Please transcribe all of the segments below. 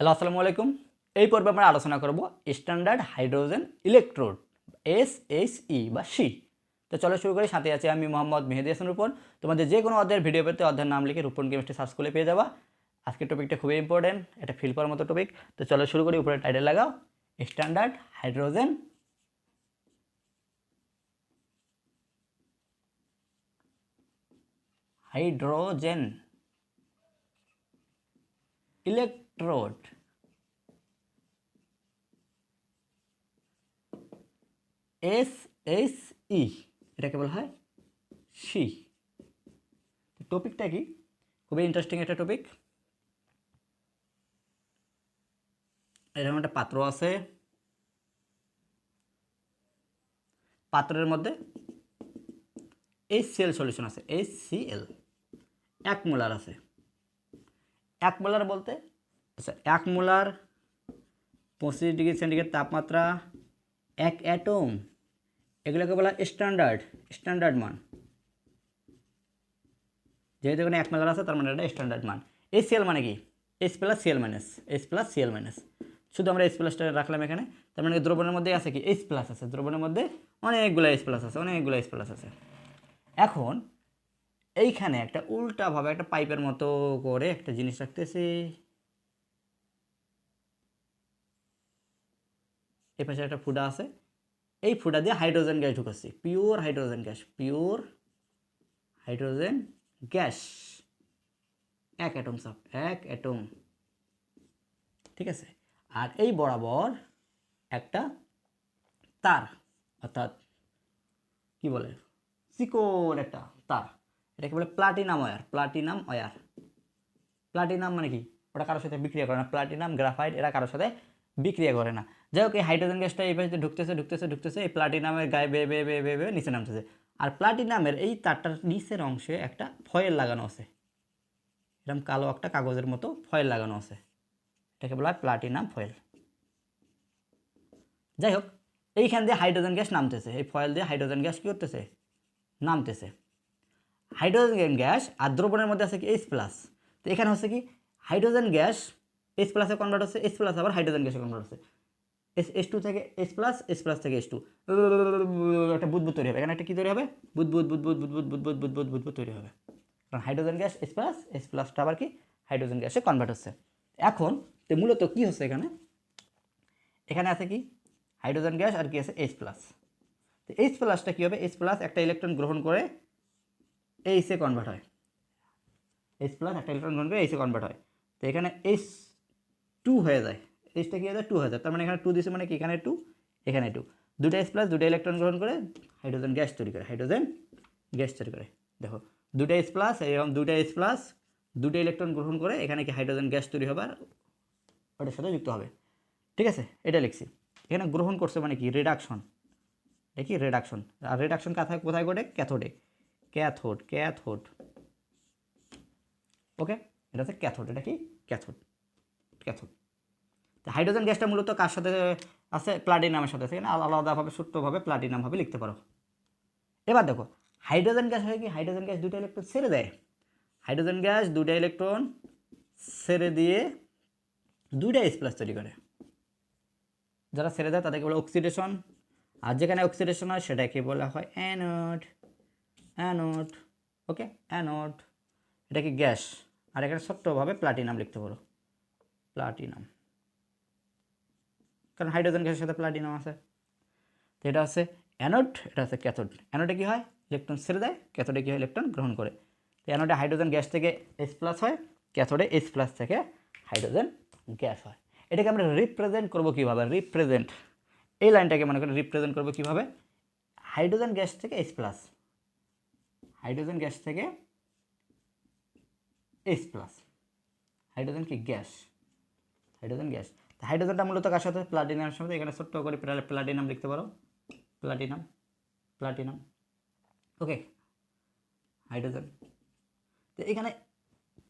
Hello, আসসালামু আলাইকুম। এই পর্বে আমরা আলোচনা করব standard hydrogen electrode S S E বা সি তো চলো শুরু করি। সাথে আছি আমি মোহাম্মদ মেহেদি হাসান রূপন। তোমাদের যে কোনো অধ্যায়ের ভিডিও পেতে অধ্যায়ের নাম লিখে রূপন কেমিস্ট্রি সার্চ করে পেয়ে যাবা। আজকের টপিকটা খুবই ইম্পর্টেন্ট এটা ফিল করার মতো টপিক তো চলো শুরু করি, উপরে টাইটেল লাগাও। Standard hydrogen hydrogen electrode S S E এটাকে বলা হয় সি টপিকটা কি? খুবই ইন্টারেস্টিং একটা টপিক এরকম একটা পাত্র আছে। পাত্রের মধ্যে এইচ সিএল সলিউশন আছে। এইচ সিএল এক মোলার আছে। এক মোলার বলতে আচ্ছা এক মোলার পঁচিশ ডিগ্রি সেন্টিগ্রেড তাপমাত্রা এক অ্যাটম, এগুলোকে বলা স্ট্যান্ডার্ড স্ট্যান্ডার্ড মান। যেহেতু এখানে এক মোলার আছে, তার মানে এটা স্ট্যান্ডার্ড মান। এই সিএল মানে কি? S plus C L minus S plus C L minus শুধু আমরা এস প্লাসটা রাখলাম এখানে, তার মানে দ্রবণের মধ্যে আছে কি? এস প্লাস আছে, দ্রবণের মধ্যে অনেকগুলো এস প্লাস আছে, অনেকগুলো এস প্লাস আছে। এখন এইখানে একটা উল্টাভাবে একটা পাইপের মতো করে একটা জিনিস রাখতেছি। এই পাশে একটা ফুডা আছে। এই ফুডা দিয়ে hydrogen gas ঢুকাচ্ছি। Pure hydrogen gas, pure hydrogen gas. এক অ্যাটম সাপ এক অ্যাটম ঠিক আছে? আর এই বরাবর একটা তার, অর্থাৎ কি বলে? চিকন একটা তার। এটাকে বলে platinum wire platinum wire platinum মানে কি? ওটা কারোর সাথে বিক্রিয়া করে না। প্লাটিনাম গ্রাফাইট, এরা কারোর সাথে বিক্রিয়া করে না। যাই হোক এই হাইড্রোজেন গ্যাসটা এই পাশে ঢুকতেছে ঢুকতেছে ঢুকতেছে, এই প্লাটিনামের গায়ে বেয়ে বেয়ে বেয়ে বেয়ে বেয়ে নিচে নামতেছে। আর প্লাটিনামের এই তারটার নিচের অংশে একটা ফয়েল লাগানো আছে। এরকম কালো একটা কাগজের মতো ফয়েল লাগানো আছে। এটাকে বলা হয় প্লাটিনাম ফয়েল যাই হোক এইখান দিয়ে হাইড্রোজেন গ্যাস নামতেছে। এই ফয়েল দিয়ে হাইড্রোজেন গ্যাস কী করতেছে? নামতেছে। হাইড্রোজেন গ্যাস আর দ্রবণের মধ্যে আছে কি? এইচ প্লাস তো এখানে হচ্ছে কি? হাইড্রোজেন গ্যাস এইচ প্লাসে কনভার্ট হচ্ছে এইচ প্লাস আবার হাইড্রোজেন গ্যাসে কনভার্ট হচ্ছে। এস এস টু থেকে এস প্লাস এস প্লাস থেকে এস টু একটা বুদবুদ তৈরি হবে। এখানে একটা কী তৈরি হবে? বুদবুদ বুদবুদ বুদবুদ বুদবুদ বুদবুদ বুদবুদ তৈরি হবে। কারণ hydrogen gas S plus S প্লাসটা আবার কি? হাইড্রোজেন গ্যাসে কনভার্ট হচ্ছে। এখন, তো মূলত কী হচ্ছে এখানে? এখানে আছে কি? হাইড্রোজেন গ্যাস আর কি আছে? এইচ প্লাস তো এইচ প্লাসটা কী হবে? এইচ প্লাস একটা ইলেকট্রন গ্রহণ করে এইচে কনভার্ট হয়। এইচ প্লাস একটা ইলেকট্রন গ্রহণ করে এইচে কনভার্ট হয়। তো এখানে এইচ টু হয়ে যায়। এইচটা কী হয়ে টু হয়ে যায় তার মানে এখানে টু দিছে মানে কি? এখানে টু এখানে টু দুটা এইচ প্লাস দুটো ইলেকট্রন গ্রহণ করে হাইড্রোজেন গ্যাস তৈরি করে হাইড্রোজেন গ্যাস তৈরি করে। দেখো, দুটা এইচ প্লাস এবং দুটা এইচ প্লাস দুটো ইলেকট্রন গ্রহণ করে এখানে কি হাইড্রোজেন গ্যাস তৈরি হবার ওটার সাথে যুক্ত হবে। ঠিক আছে? এটা লিখছি। এখানে গ্রহণ করছে মানে কি? রিডাকশন এটা কি রিডাকশন আর রিডাকশন কোথায় কোথায় ঘটে? ক্যাথোডে ক্যাথোড ক্যাথোড ওকে এটা হচ্ছে ক্যাথোড এটা কি? ক্যাথোড ক্যাথোড হাইড্রোজেন গ্যাসটা মূলত কার সাথে আছে? প্লাটিনামের সাথে আছে আলাদাভাবে ছোট্টভাবে প্লাটিনামভাবে লিখতে পারো। এবার দেখো, হাইড্রোজেন গ্যাস হয় কি? হাইড্রোজেন গ্যাস দুটো ইলেকট্রন ছেড়ে দেয়। হাইড্রোজেন গ্যাস দুটা ইলেকট্রন ছেড়ে দিয়ে দুইটা এস প্লাস তৈরি করে। যারা ছেড়ে দেয়, তাদেরকে বলে অক্সিডেশন। আর যেখানে অক্সিডেশন হয়, সেটাকে বলা হয় অ্যানোড। অ্যানোড, ওকে? অ্যানোড। এটা কি গ্যাস। আর এখানে ছোট্টভাবে প্লাটিনাম লিখতে পারো। প্লাটিনাম। কারণ হাইড্রোজেন গ্যাসের সাথে প্লাটিনাম আছে। তো এটা হচ্ছে অ্যানোড, এটা হচ্ছে ক্যাথোড। অ্যানোডে কী হয়? ইলেকট্রন ছেড়ে দেয়, ক্যাথোডে কী হয়? ইলেকট্রন গ্রহণ করে। তো অ্যানোডে হাইড্রোজেন গ্যাস থেকে এস প্লাস হয়, ক্যাথোডে এস প্লাস থেকে হাইড্রোজেন গ্যাস হয়। এটাকে আমরা রিপ্রেজেন্ট করব কীভাবে? রিপ্রেজেন্ট এই লাইনটাকে মনে করি রিপ্রেজেন্ট করব কীভাবে? হাইড্রোজেন গ্যাস থেকে এস প্লাস হাইড্রোজেন গ্যাস থেকে এস প্লাস হাইড্রোজেন কি? গ্যাস। Hydrogen gas. হাইড্রোজেনটা মূলত কার সাথে? প্লাটিনামের সাথে। এখানে ছোট্ট করে প্লাটিনাম লিখতে পারো। প্লাটিনাম। প্লাটিনাম। ওকে। হাইড্রোজেন। তো এখানে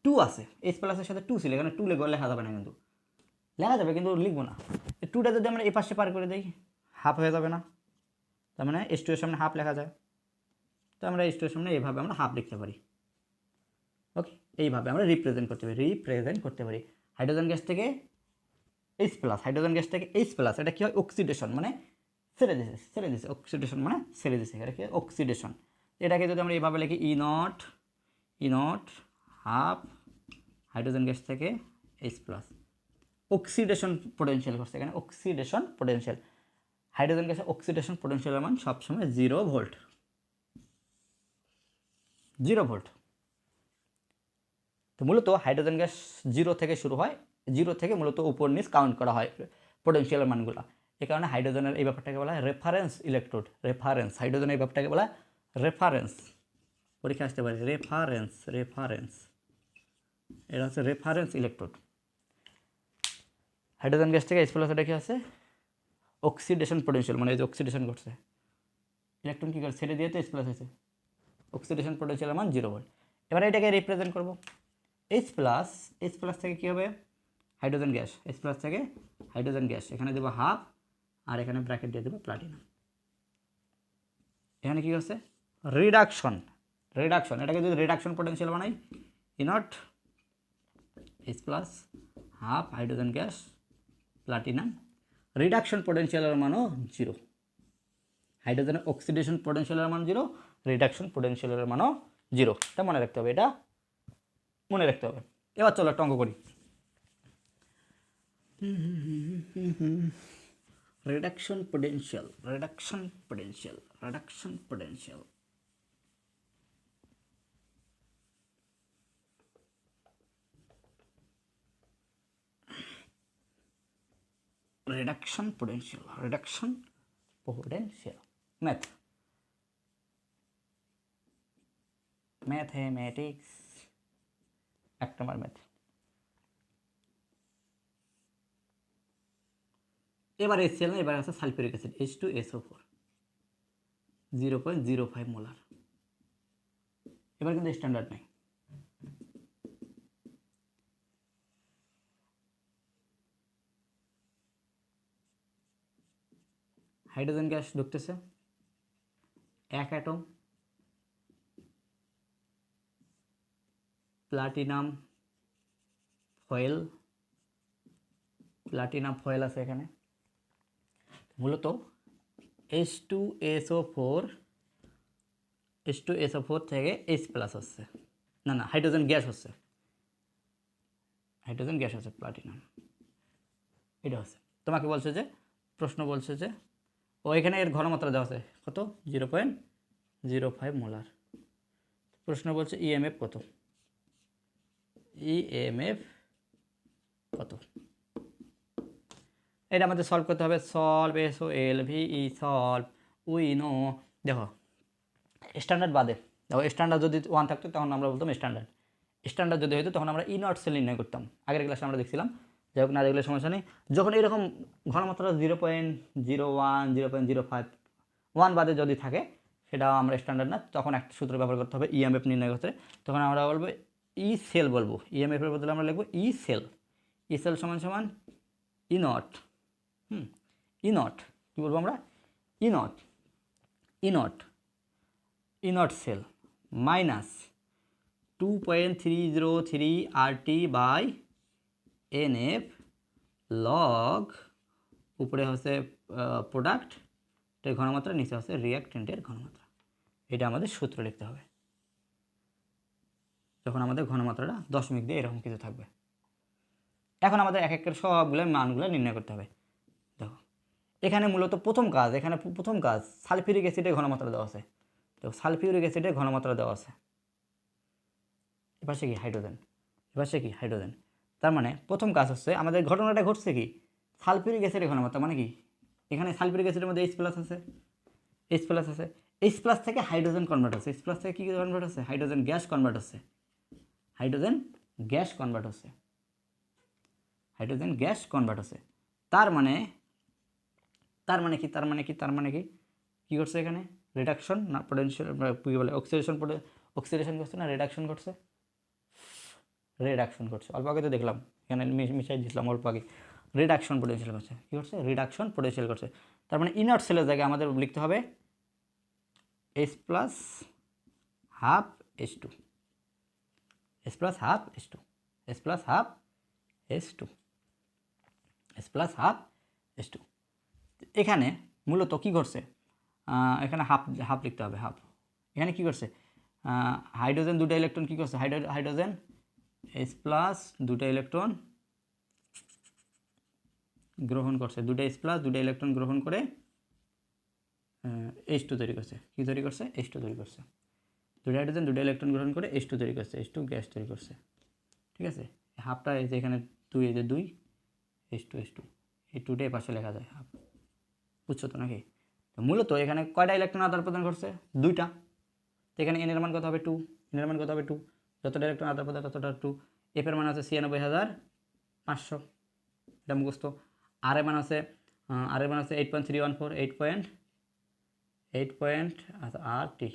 টু আছে। এস প্লাসের সাথে টু ছিল। এখানে টু লেখা লেখা যাবে না কিন্তু। লেখা যাবে, কিন্তু লিখব না। টুটা যদি আমরা এই পাশে পার করে দিই হাফ হয়ে যাবে না। তার মানে এস টু এর সামনে হাফ লেখা যায়। তো আমরা এস টু এর সামনে এইভাবে আমরা হাফ লিখতে পারি। ওকে? এইভাবে আমরা রিপ্রেজেন্ট করতে পারি। রিপ্রেজেন্ট করতে পারি। হাইড্রোজেন গ্যাস থেকে এইচ প্লাস হাইড্রোজেন গ্যাস থেকে এইচ প্লাস এটা কি হয়? অক্সিডেশন মানে ছেড়ে দিছে ছেড়ে দিছে অক্সিডেশন মানে ছেড়ে দিছে এটা কি অক্সিডেশন এটাকে যদি আমরা এইভাবে লিখি E not E not half hydrogen gas থেকে এইচ প্লাস অক্সিডেশন পোটেনশিয়াল করছে এখানে অক্সিডেশন পোটেনশিয়াল হাইড্রোজেন গ্যাসের অক্সিডেশন পোটেনশিয়ালের মান সবসময় জিরো ভোল্ট জিরো ভোল্ট তো মূলত হাইড্রোজেন গ্যাস জিরো থেকে শুরু হয় জিরো থেকে মূলত উপর নিচ কাউন্ট করা হয় পোটেনশিয়ালের মানগুলো। এই কারণে হাইড্রোজেনের এই ব্যাপারটাকে বলা হয় রেফারেন্স ইলেকট্রোড রেফারেন্স হাইড্রোজেনের এই ব্যাপারটাকে বলা রেফারেন্স পরীক্ষা আসতে পারে রেফারেন্স রেফারেন্স এটা হচ্ছে রেফারেন্স ইলেকট্রোড হাইড্রোজেন গ্যাস থেকে এসপ্লাস এটা কি আছে? অক্সিডেশন পোটেনশিয়াল মানে এই যে অক্সিডেশন করছে ইলেকট্রন কী করে? ছেড়ে দিয়ে তো এসপ্লাস হয়েছে। অক্সিডেশন পোটেনশিয়াল মান জিরো ভোল্ট এবার এটাকে রিপ্রেজেন্ট করব। এইচ প্লাস এইচ প্লাস থেকে কী হবে? হাইড্রোজেন গ্যাস এস প্লাস থেকে হাইড্রোজেন গ্যাস। এখানে দেবো হাফ আর এখানে ব্র্যাকেট দিয়ে দেবো প্লাটিনাম এখানে কী হচ্ছে? রিডাকশন রিডাকশন এটাকে যদি রিডাকশন পোটেনশিয়াল বানাই E not H plus half hydrogen gas platinum reduction পোটেনশিয়ালের মানও জিরো হাইড্রোজেনের অক্সিডেশন পোটেনশিয়ালের মান জিরো রিডাকশন পোটেনশিয়ালের মানও জিরো এটা মনে রাখতে হবে, এটা মনে রাখতে হবে। এবার চলো একটা অঙ্ক করি। Reduction potential reduction potential reduction potential reduction potential reduction potential math mathematics এক নম্বর এবার এসিএল না এবার আছে sulphuric acid H two SO four zero point zero five molar এবার কিন্তু স্ট্যান্ডার্ড নাই। হাইড্রোজেন গ্যাস ঢুকতেছে, এক atom. Platinum foil platinum foil আছে এখানে। মূলত H two SO four H two SO four থেকে এইচ প্লাস হচ্ছে। না না হাইড্রোজেন গ্যাস হচ্ছে। হাইড্রোজেন গ্যাস হচ্ছে প্লাটিনাম এটা হচ্ছে। তোমাকে বলছে যে, প্রশ্ন বলছে যে, ও এখানে এর ঘনমাত্রা দেওয়া আছে কত? Zero point zero five molar প্রশ্ন বলছে ইএমএফ কত? ইএমএফ কত? এটা আমাদের সলভ করতে হবে। Solve S O L V E solve we know দেখো স্ট্যান্ডার্ড বাদে, দেখো স্ট্যান্ডার্ড যদি ওয়ান থাকতো, তখন আমরা বলতাম স্ট্যান্ডার্ড স্ট্যান্ডার্ড যদি হতো তখন আমরা ই নট সেল নির্ণয় করতাম। আগের ক্লাসে আমরা দেখছিলাম, যাই হোক না, দেখলে সমস্যা নেই। যখন এরকম ঘনমাত্রা zero point zero one zero point zero five one বাদে যদি থাকে সেটা আমরা স্ট্যান্ডার্ড না, তখন একটা সূত্র ব্যবহার করতে হবে ইএমএফ নির্ণয় করতে। তখন আমরা বলব ই সেল বলব। ইএমএফের বদলে আমরা লিখব ই সেল ই সেল সমান সমান ই নট হুম ই নট কী বলব আমরা? E not E not E not cell minus two point three zero three R T by N F log উপরে হচ্ছে প্রোডাক্টের ঘনমাত্রা, নিচে হচ্ছে রিয়াক্টেন্টের ঘনমাত্রা। এটা আমাদের সূত্র লিখতে হবে। যখন আমাদের ঘনমাত্রাটা দশমিক দিয়ে এরকম কিছু থাকবে। এখন আমাদের এক একের সবগুলো মানগুলো নির্ণয় করতে হবে। এখানে মূলত প্রথম কাজ, এখানে প্রথম কাজ, সালফিউরিক অ্যাসিডের ঘনমাত্রা দেওয়া আছে। দেখো সালফিউরিক অ্যাসিডের ঘনমাত্রা দেওয়া আছে। সে কি? হাইড্রোজেন। সে কি? হাইড্রোজেন। তার মানে প্রথম কাজ হচ্ছে, আমাদের ঘটনাটা ঘটছে কি? সালফিউরিক অ্যাসিডের ঘনমাত্রা মানে কি? এখানে সালফিউরিক অ্যাসিডের মধ্যে এইচ প্লাস আছে। এইচ প্লাস আছে। এইচ প্লাস থেকে হাইড্রোজেন কনভার্ট হচ্ছে। এইচ প্লাস থেকে কী কনভার্ট হচ্ছে? হাইড্রোজেন গ্যাস কনভার্ট হচ্ছে। হাইড্রোজেন গ্যাস কনভার্ট হচ্ছে। হাইড্রোজেন গ্যাস কনভার্ট হচ্ছে। তার মানে তার মানে কি, তার মানে কি, তার মানে কি? কী করছে এখানে? রিডাকশন না পোটেনশিয়াল কী বলে অক্সিডেশন অক্সিডেশন করছে না রিডাকশন করছে রিডাকশন করছে অল্প আগে তো দেখলাম, এখানে মিশাই দিয়েছিলাম অল্প আগে। রিডাকশন পোটেনশিয়াল করছে কী করছে রিডাকশন পোটেনশিয়াল করছে তার মানে ইনার্ট সেলের জায়গায় আমাদের লিখতে হবে S plus half S two S plus half S two S plus half S two S plus half S two এখানে মূলত কী করছে? এখানে হাফ হাফ লিখতে হবে, হাফ। এখানে কী করছে? হাইড্রোজেন দুটো ইলেকট্রন কী করছে? হাইড্রো, হাইড্রোজেন এস প্লাস দুটো ইলেকট্রন গ্রহণ করছে। দুটো এস প্লাস দুটো ইলেকট্রন গ্রহণ করে এইচ টু তৈরি করছে। কী তৈরি করছে? এইচ টু তৈরি করছে। দুটো হাইড্রোজেন, দুটো ইলেকট্রন গ্রহণ করে এইচ টু তৈরি করছে। এইচ টু গ্যাস তৈরি করছে। ঠিক আছে? হাফটা এই যে এখানে দুই, এই যে দুই এইচ টু এইচ টু এই টুটা এই পাশে লেখা যায়, হাফ। বুঝছ তো নাকি? তো মূলত এখানে কয়টা ইলেকট্রন আদান প্রদান করছে দুইটা। তো এখানে এন এর মান কত হবে? টু এন এর মান কত হবে? টু যতটা ইলেকট্রন আদান প্রদান, ততটা টু এফের মান আছে ছিয়ানব্বই হাজার পাঁচশো। এটা মুখস্থ। আর এর মান আছে আর এর মান আছে eight point three one four eight point eight point আচ্ছা R T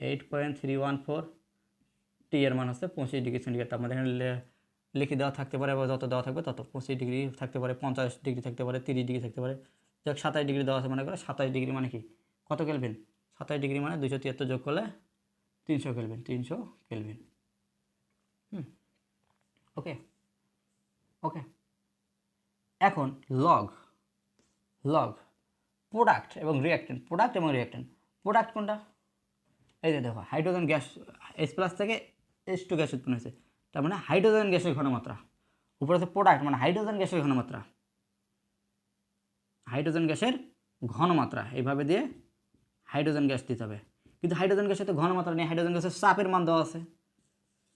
eight point three one four T এর মান হচ্ছে পঁচিশ ডিগ্রি সেন্টিগ্রেড তাপমাত্রা এখানে লে- লিখে দেওয়া থাকতে পারে বা যত দেওয়া থাকবে তত পঁচিশ ডিগ্রি থাকতে পারে, পঞ্চাশ ডিগ্রি থাকতে পারে, তিরিশ ডিগ্রি থাকতে পারে। যাক, সাতাশ ডিগ্রি দেওয়া আছে মনে করে। সাতাশ ডিগ্রি মানে কি? কত কেলভিন? সাতাশ ডিগ্রি মানে দুশো তিয়াত্তর যোগ করলে তিনশো কেলভিন তিনশো কেলভিন। হুম, ওকে ওকে। এখন লগ লগ প্রোডাক্ট এবং রিয়াক্টেন্ট প্রোডাক্ট এবং রিয়াক্টেন্ট প্রোডাক্ট কোনটা? এই যে দেখো হাইড্রোজেন গ্যাস এস প্লাস থেকে এস টু গ্যাস উৎপন্ন হয়েছে। তার মানে হাইড্রোজেন গ্যাসের ঘনমাত্রা। উপরে হচ্ছে প্রোডাক্ট মানে হাইড্রোজেন গ্যাসের ঘনমাত্রা। হাইড্রোজেন গ্যাসের ঘনমাত্রা, এইভাবে দিয়ে হাইড্রোজেন গ্যাস দিতে হবে। কিন্তু হাইড্রোজেন গ্যাসের তো ঘনমাত্রা নেই, হাইড্রোজেন গ্যাসের চাপের মান দেওয়া আছে।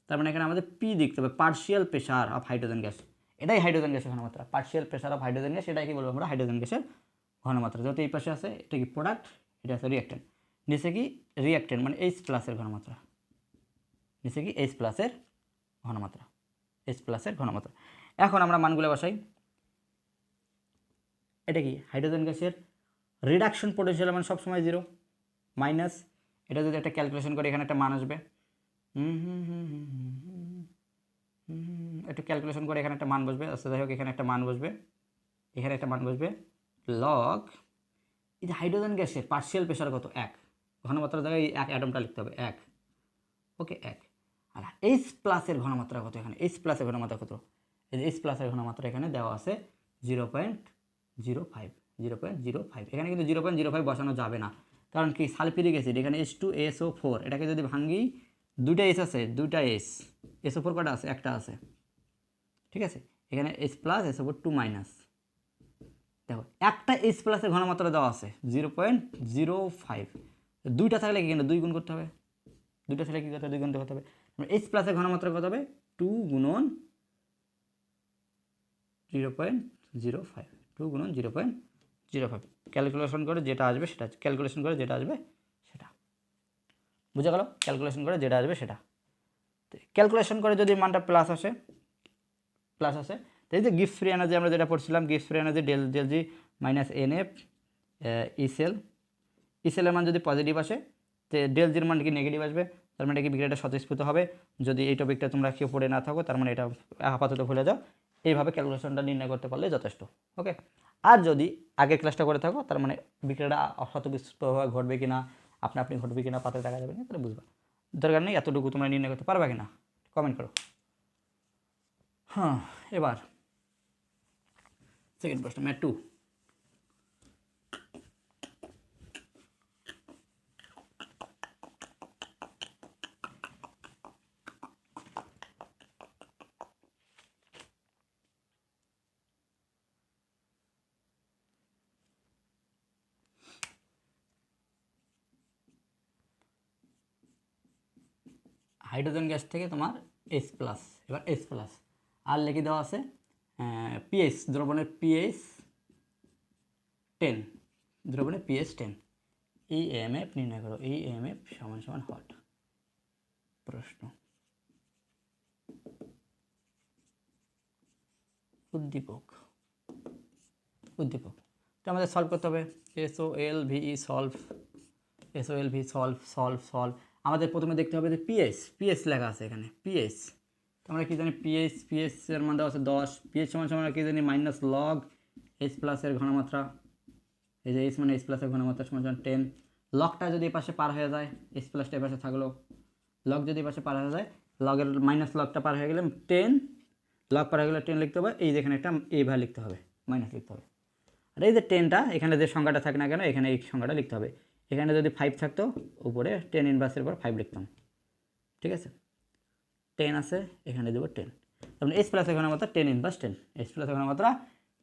তার মানে এখানে আমাদের পি দেখতে হবে partial pressure of hydrogen gas এটাই হাইড্রোজেন গ্যাসের ঘনমাত্রা partial pressure of hydrogen gas এটাই কি বলব আমরা হাইড্রোজেন গ্যাসের ঘনমাত্রা। যেহেতু এই পাশে আছে, এটা কি প্রোডাক্ট এটা আছে রিয়াক্টেন্ট নিচে কি রিয়াক্টেন্ট মানে এইচ প্লাসের ঘনমাত্রা। নিচে কি এইচ প্লাসের ঘনমাত্রা এইচ প্লাসের ঘনমাত্রা। এখন আমরা মানগুলো বসাই। এটা কি? হাইড্রোজেন গ্যাসের রিডাকশন পটেনশিয়াল মানে সবসময় জিরো মাইনাস এটা যদি একটা ক্যালকুলেশন করে, এখানে একটা মান আসবে। একটু ক্যালকুলেশন করে, এখানে একটা মান বসবে। আচ্ছা যাই হোক, এখানে একটা মান বসবে। এখানে একটা মান বসবে। লক এই যে হাইড্রোজেন গ্যাসের পার্শিয়াল প্রেশার কত? এক। ঘনমাত্রার জায়গায় এক অ্যাটমটা লিখতে হবে, এক। ওকে এক। আর এইচ প্লাসের ঘনমাত্রা কত এখানে? এইচ প্লাসের ঘনমাত্রা কত? এই যে এইচ প্লাসের ঘনমাত্রা এখানে দেওয়া আছে zero point zero five, zero point zero five. এখানে কিন্তু জিরো পয়েন্ট জিরো ফাইভ বসানো যাবে না। কারণ কি? সালফিরিক অ্যাসিড, এখানে S two S O four এটাকে যদি ভাঙি দুইটা এস আছে, দুইটা এস এস ও ফোর কটা আছে? একটা আছে। ঠিক আছে? এখানে S plus S O four two minus দেখো, একটা এইচ প্লাসের ঘনমাত্রা দেওয়া আছে, জিরো পয়েন্ট জিরো ফাইভ। দুইটা থাকলে কি কেন দুই গুণ করতে হবে? দুইটা থাকলে কী করতে হবে? দুই গুণ করতে হবে। এইচ প্লাসের ঘনমাত্রা কত হবে? টু গুণন zero point zero five. Two গুণন zero point zero five calculation করে যেটা আসবে সেটা ক্যালকুলেশন করে যেটা আসবে সেটা। বুঝে গেল? ক্যালকুলেশন করে যেটা আসবে সেটা। ক্যালকুলেশন করে যদি মানটা প্লাস আসে প্লাস আসে এই যে গিফট ফ্রি এনার্জি আমরা যেটা পড়ছিলাম gift free energy del del G minus N F E cell ইসেলের মান যদি পজিটিভ আসে, তো ডেল জির মান কি নেগেটিভ আসবে? তার মানে কি বিক্রিয়াটা স্বতঃস্ফূর্ত হবে। যদি এই টপিকটা তোমরা কেউ পড়ে না থাকো, তার মানে এটা আপাতত ভুলে যাও। এইভাবে ক্যালকুলেশনটা নির্ণয় করতে পারলে যথেষ্ট ওকে আর যদি আগের ক্লাসটা করে থাকো, তার মানে বিক্রিয়াটা বিস্তৃতভাবে ঘটবে কি না আপনি আপনি ঘটবে কি না পাতে দেখা যাবে না তাহলে বুঝবা। দরকার নেই এতটুকু তোমরা নির্ণয় করতে পারবে কিনা কমেন্ট করো। হ্যাঁ এবার সেকেন্ড প্রশ্ন ম্যাট টু হাইড্রোজেন গ্যাস থেকে তোমার এস প্লাস এবার এস প্লাস আর লিখে দেওয়া আছে পিএইচ দ্রবণের পিএইচ টেন দ্রবণের pH ten E M F নির্ণয় করো ই এম এফ সমান সমান হট। প্রশ্ন। উদ্দীপক। উদ্দীপক। তো আমাদের সলভ করতে হবে। S O L V E solve S O L V solve solve solve আমাদের প্রথমে দেখতে হবে যে পিএস পিএস লেখা আছে এখানে পিএস আমরা কি জানি পিএস পিএস এর মান দেওয়া আছে দশ পিএস সমান সমান কি জানি মাইনাস লগ এইচ প্লাসের ঘনমাত্রা। এই যে এইচ মানে এইচ প্লাসের ঘনমাত্রা সমান সমান টেন লগটা যদি এ পাশে পার হয়ে যায় এইচ প্লাসটা এ পাশে থাকল। লগ যদি এ পাশে পার হয়ে যায় লগের মাইনাস লগটা পার হয়ে গেলে টেন লগ পার হয়ে গেলে টেন লিখতে হবে, এই যেখানে একটা এইভাবে লিখতে হবে মাইনাস লিখতে হবে। আর এই যে টেনটা এখানে যে সংখ্যাটা থাকে না কেন, এখানে এই সংখ্যাটা লিখতে হবে। এখানে যদি ফাইভ থাকতো, উপরে টেন ইনভার্সের পর ফাইভ লিখতাম। ঠিক আছে? টেন আছে, এখানে দেবো টেন তার মানে এস প্লাস ঘনমাত্রা ten inverse ten S plus ঘনমাত্রা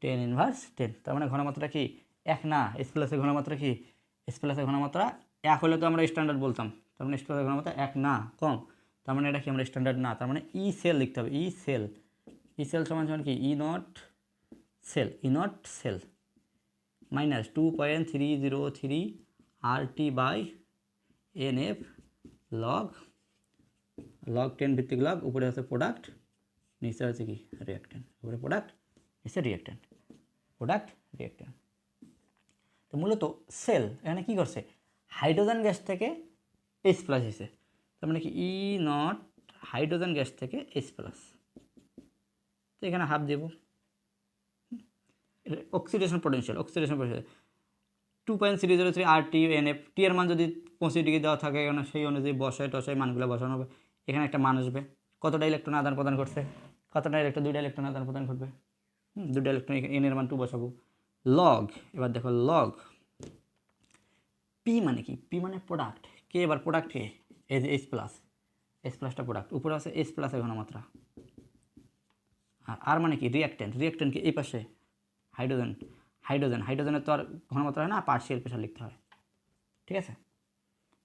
টেন ইনভার্স টেন তার মানে ঘনমাত্রা কি? এক না। এস প্লাসের ঘনমাত্রা কি? এস প্লাসের ঘনমাত্রা এক হলে তো আমরা স্ট্যান্ডার্ড বলতাম। তার মানে এস প্লাসের ঘনমাত্রা এক না, কম। তার মানে এটা কি? আমরা স্ট্যান্ডার্ড না। তার মানে ই সেল লিখতে হবে। ই সেল ই সেল সমান সমান কি? E not cell E not cell minus two point three zero three R T by N F log log ten ভিত্তিক লগ উপরে আছে প্রোডাক্ট নিচে আছে কি? রিয়াক্টেন্ট উপরে প্রোডাক্ট নিচে রিয়াক্টেন্ট প্রোডাক্ট রিয়াক্টেন্ট তো মূলত সেল এখানে কি করছে? হাইড্রোজেন গ্যাস থেকে এইচ প্লাস এসে তার মানে কি? ই নট হাইড্রোজেন গ্যাস থেকে এইচ প্লাস তো এখানে হাফ দেব। Oxidation potential oxidation potential two point three zero three R T N F T এর মান যদি পঁচিশ ডিগ্রি দেওয়া থাকে এখানে সেই অনুযায়ী বসায়, টসায় মানগুলো বসানো হবে। এখানে একটা মান আসবে। কতটা ইলেকট্রন আদান প্রদান করছে? কতটা ইলেকট্রন দুইটা ইলেকট্রন আদান প্রদান করবে? দুটো ইলেকট্রন এন এর মান টু বসাবো। লগ এবার দেখো লগ পি মানে কি? পি মানে প্রোডাক্ট কে এবার প্রোডাক্ট কে যে এইচ প্লাস এইচ প্লাসটা প্রোডাক্ট উপরে আছে এইচ প্লাসের ঘনমাত্রা। আর আর মানে কি? রিয়াক্টেন্ট রিয়াক্টেন্ট কি? এই পাশে। হাইড্রোজেন হাইড্রোজেন, হাইড্রোজেনের তো আর ঘনমাত্রা হয় না পার্সিয়াল প্রেশার লিখতে হয়। ঠিক আছে?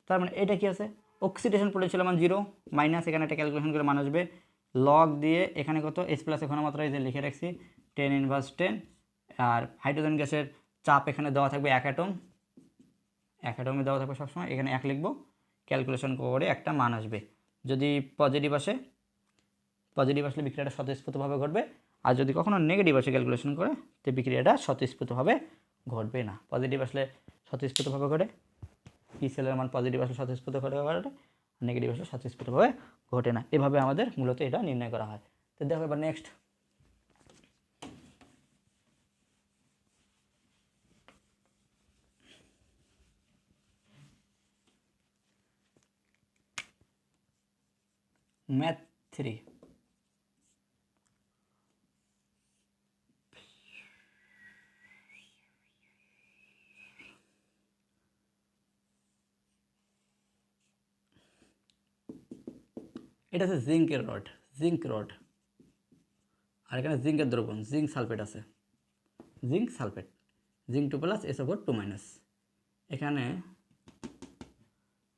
তার মানে এটা কি আছে? অক্সিডেশন পোটেনশিয়াল মান জিরো মাইনাস এখানে একটা ক্যালকুলেশন করে মান আসবে। লগ দিয়ে এখানে কত? এস প্লাসের ঘনমাত্রা এই যে লিখে রাখছি টেন ইনভার্স টেন আর হাইড্রোজেন গ্যাসের চাপ এখানে দেওয়া থাকবে এক অ্যাটম এক অ্যাটমে দেওয়া থাকবে সবসময়, এখানে এক লিখব। ক্যালকুলেশন করে একটা মান আসবে। যদি পজিটিভ আসে পজিটিভ আসলে বিক্রিয়াটা স্বতঃস্ফূর্তভাবে ঘটবে। আর যদি কখনো নেগেটিভ আসে ক্যালকুলেশন করে, তো বিক্রিয়াটা স্বতঃস্ফূর্তভাবে ঘটবে না। পজিটিভ আসলে স্বতঃস্ফূর্তভাবে ঘটে। পি সেলের মান পজিটিভ আসলে স্বতঃস্ফূর্তভাবে ঘটে। ঘটে নেগেটিভ আসলে স্বতঃস্ফূর্তভাবে ঘটে না। এভাবে আমাদের মূলত এটা নির্ণয় করা হয়। তো দেখো এবার নেক্সট ম্যাথ থ্রি এটা আছে জিঙ্কের রড জিঙ্ক রড আর এখানে জিঙ্কের দ্রবণ জিঙ্ক সালফেট আছে। Zinc sulphate zinc two plus S ওপর টু মাইনাস এখানে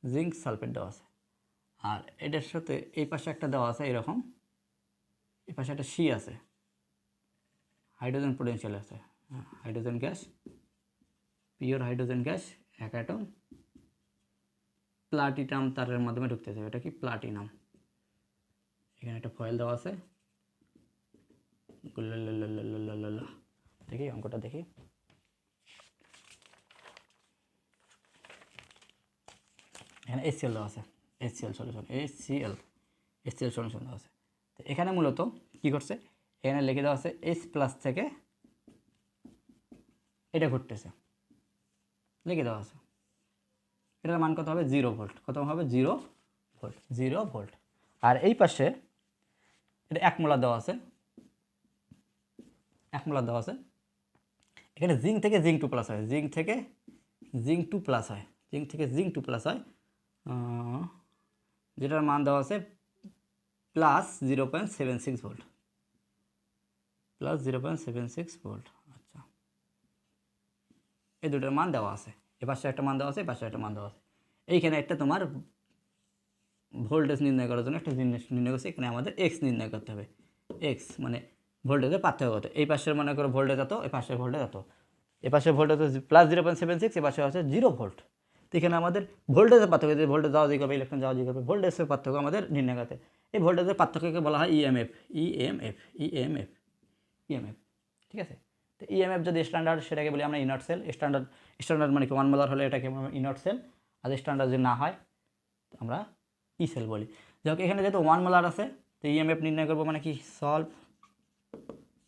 জিঙ্ক সালফেট দেওয়া আছে। আর এটার সাথে এই পাশে একটা দেওয়া আছে এরকম। এই পাশে একটা সি আছে। হাইড্রোজেন পোটেনশিয়াল আছে। Hydrogen gas pure hydrogen gas এক অ্যাটম প্লাটিনাম তারের মাধ্যমে ঢুকতে ঢুকতেছে এটা কি প্লাটিনাম এখানে একটা ফয়েল দেওয়া আছে। দেখি অঙ্কটা দেখি এখানে এসসিএল দেওয়া আছে SCL solution SCL SCL solution দেওয়া আছে তো এখানে মূলত কি করছে এখানে লিখে দেওয়া আছে এস প্লাস থেকে এটা ঘটতেছে লিখে দেওয়া আছে এটার মান কত হবে জিরো ভোল্ট কত হবে জিরো ভোল্ট জিরো ভোল্ট আর এই পাশে এটা এক মোলা দেওয়া আছে। এক মোলা দেওয়া আছে। এখানে জিঙ্ক থেকে জিঙ্ক টু প্লাস হয়। জিঙ্ক থেকে জিঙ্ক টু প্লাস হয়। জিঙ্ক থেকে জিঙ্ক টু প্লাস হয়। যেটার মান দেওয়া আছে plus zero point seven six volt plus zero point seven six volt আচ্ছা। এই দুটোর মান দেওয়া আছে। এ পাশে একটা মান দেওয়া আছে, এ পাশে একটা মান দেওয়া আছে। এইখানে একটা তোমার ভোল্টেজ নির্ণয় করার জন্য একটা জিনিস নির্ণয় করছে, এখানে আমাদের এক্স নির্ণয় করতে হবে। এক্স মানে ভোল্টেজের পার্থক্য কত? এই পাশের মনে করো ভোল্টেজ এত, এই পাশের ভোল্টেজ এত। এ পাশের voltage plus zero point seven six এ পাশে আছে জিরো ভোল্ট তো এখানে আমাদের ভোল্টেজের পার্থক্য যে ভোল্টেজ যাওয়া দিকে হবে ইলেকট্রন যাওয়া দিকে হবে ভোল্টেজের পার্থক্য আমাদের নির্ণয় করতে এই ভোল্টেজের পার্থক্যকে বলা হয় E EMF EMF EMF EMF ঠিক আছে? তো ইএমএফ যদি স্ট্যান্ডার্ড সেটাকে বলি আমরা ইনট সেল স্ট্যান্ডার্ড স্ট্যান্ডার্ড মানে কি? ওয়ান মোলার হলে এটাকে ইনট সেল আর স্ট্যান্ডার্ড যদি না হয় আমরা ই সেল বলি। যাই এখানে যেহেতু ওয়ান মোলার আছে, তো ইএমএফ নির্ণয় করব মানে কি? সলভ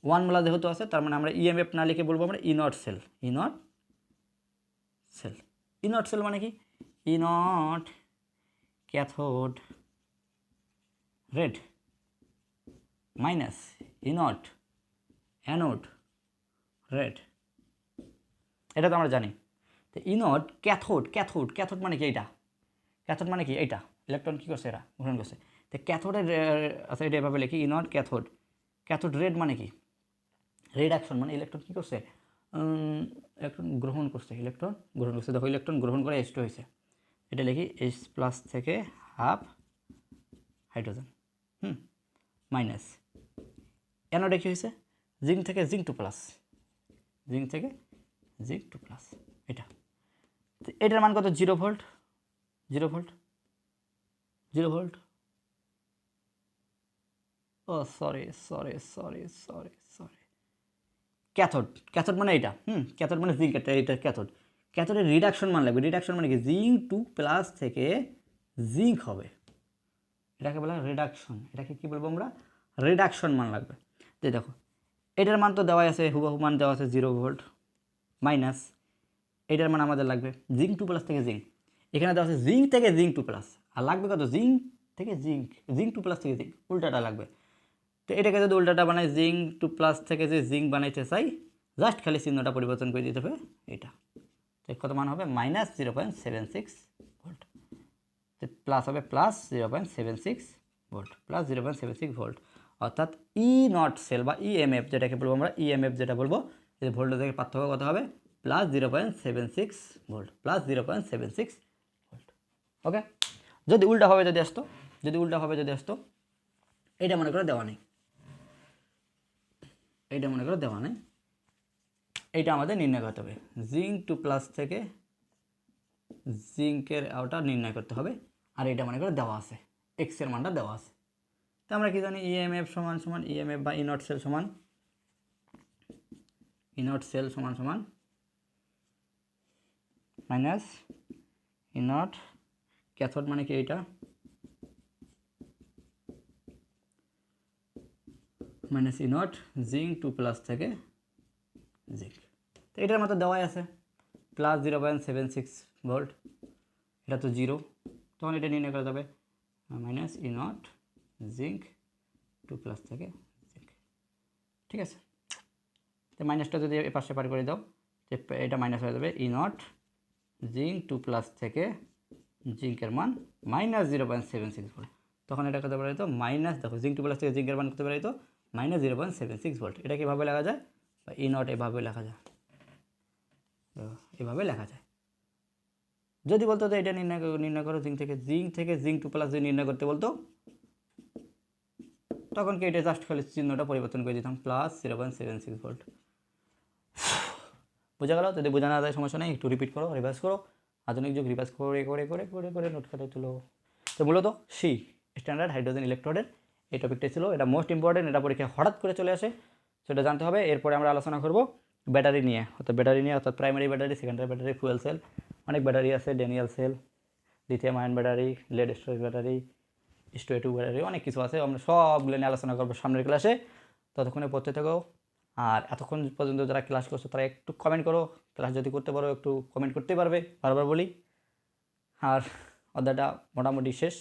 ওয়ান মোলার যেহেতু আছে, তার মানে আমরা ইএমএফ না লিখে বলব আমরা E not cell E not cell E not cell মানে কি? E not cathode red minus E not anode red এটা তো আমরা জানি। তো ইনট ক্যাথোড ক্যাথোড ক্যাথোড মানে কি এইটা? ক্যাথোড মানে কি? এইটা। ইলেকট্রন কী করছে এরা? গ্রহণ করছে। তো ক্যাথোডের আচ্ছা এটা এভাবে লিখি ইনট ক্যাথোড ক্যাথোড রেড মানে কি? রিডাকশন মানে ইলেকট্রন কী করছে? ইলেকট্রন গ্রহণ করছে ইলেকট্রন গ্রহণ করছে। দেখো ইলেকট্রন গ্রহণ করে এইচ টু হয়েছে। এটা লিখি এইচ প্লাস থেকে হাফ হাইড্রোজেন হুম মাইনাস অ্যানোডে কী হয়েছে? জিঙ্ক থেকে জিঙ্ক টু প্লাস জিঙ্ক থেকে জিঙ্ক টু প্লাস এটা। এটার মান কত? Zero volt zero volt zero volt? Oh sorry sorry sorry sorry sorry cathode cathode মানে এটা হুম ক্যাথোড মানে জিঙ্ক এটা এটা ক্যাথোড ক্যাথোডের রিডাকশন মান লাগবে রিডাকশন মানে কি? জিঙ্ক টু প্লাস থেকে জিঙ্ক হবে। এটাকে বলা রিডাকশন এটাকে কী বলব আমরা? রিডাকশন মান লাগবে। তো দেখো, এটার মান তো দেওয়া আছে, হুবহু মান দেওয়া আছে জিরো ভোল্ট মাইনাস এটার মান আমাদের লাগবে জিঙ্ক টু প্লাস থেকে জিঙ্ক এখানে দেওয়া আছে জিঙ্ক থেকে জিঙ্ক টু প্লাস আর লাগবে কত? জিঙ্ক থেকে জিঙ্ক জিঙ্ক টু প্লাস থেকে জিঙ্ক উল্টাটা লাগবে। তো এটাকে যদি উল্টাটা বানাই জিঙ্ক টু প্লাস থেকে যে জিঙ্ক বানাইতে চাই জাস্ট খালি চিহ্নটা পরিবর্তন করে দিতে হবে এটা। তো কত মান হবে? Minus zero point seven six volt plus হবে plus zero point seven six volt plus zero point seven six volt অর্থাৎ ই নট সেল বা ইএমএফ যেটাকে বলব আমরা ইএমএফ যেটা বলব, এই থেকে পার্থক্য কত হবে? Plus zero point seven six volt plus zero point seven six volt okay যদি উল্টাভাবে যদি আসতো, যদি উল্টাভাবে যদি আসতো এটা মনে করে দেওয়া নেই। এইটা মনে করে দেওয়া নেই। এইটা আমাদের নির্ণয় করতে হবে। জিঙ্ক টু প্লাস থেকে জিঙ্কের ওটা নির্ণয় করতে হবে। আর এটা মনে করে দেওয়া আছে। এক্সের মানটা দেওয়া আছে। তো আমরা কি জানি? ইএমএফ সমান সমান ইএমএফ বা ইনট সেল সমান ইনট সেল সমান সমান মাইনাস ইনট ক্যাথোড মানে কি এইটা? Minus E not zinc two plus থেকে জিঙ্ক তো এটার মতো দেওয়াই আছে। Plus zero point seven six volt এটা তো জিরো তখন এটা নির্ণয় করা যাবে। Minus E not zinc two plus থেকে জিঙ্ক ঠিক আছে? তো মাইনাসটা যদি এ পাশে পার করে দাও এটা মাইনাস হয়ে যাবে E not zinc two plus থেকে জিঙ্কের মান minus zero point seven six volt তখন এটা করতে পারে তো মাইনাস দেখো, জিঙ্ক টু প্লাস থেকে জিঙ্কের মান করতে পারে তো minus zero point seven six volt এটা কীভাবে লেখা যায়? বা ই নট এভাবে লেখা যায়। এভাবে লেখা যায়। যদি বলতো তো এটা নির্ণয় নির্ণয় করো, জিঙ্ক থেকে জিঙ্ক থেকে জিঙ্ক টু প্লাস যদি নির্ণয় করতে বলতো, তখন কি এটা জাস্ট খালি চিহ্নটা পরিবর্তন করে দিতাম? Plus zero point seven six volt বোঝা গেল? যদি বোঝা না যায় সমস্যা নেই, একটু রিপিট করো রিভাইজ করো। আধুনিক যুগ রিভাইজ করে করে করে করে করে নোট খাতে তুলো তো মূলত সি স্ট্যান্ডার্ড হাইড্রোজেন ইলেকট্রোডের এই টপিকটা ছিল। এটা মোস্ট ইম্পর্টেন্ট এটা পরীক্ষায় হঠাৎ করে চলে আসে, সেটা জানতে হবে। এরপরে আমরা আলোচনা করব ব্যাটারি নিয়ে। অর্থাৎ ব্যাটারি নিয়ে, অর্থাৎ primary battery secondary battery fuel cell অনেক ব্যাটারি আছে Daniell cell lithium ion battery lead storage battery স্টোয়েটু battery অনেক কিছু আছে। আমরা সবগুলো নিয়ে আলোচনা করব সামনের ক্লাসে ততক্ষণে পড়তে থাকো। আর এতক্ষণ পর্যন্ত যারা ক্লাস করছ, তারা একটু কমেন্ট করো। ক্লাস যদি করতে পারো, একটু কমেন্ট করতে পারবে, বারবার বলি। আর অধ্যায়টা মোটামুটি শেষ।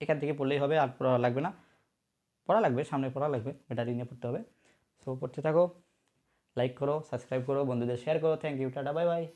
এখান থেকে পড়লেই হবে, আর পড়া লাগবে না। পড়া লাগবে, সামনে পড়া লাগবে ব্যাটারি নিয়ে পড়তে হবে। সো পড়তে থাকো লাইক করো সাবস্ক্রাইব করো, বন্ধুদের শেয়ার করো। Thank you tata bye bye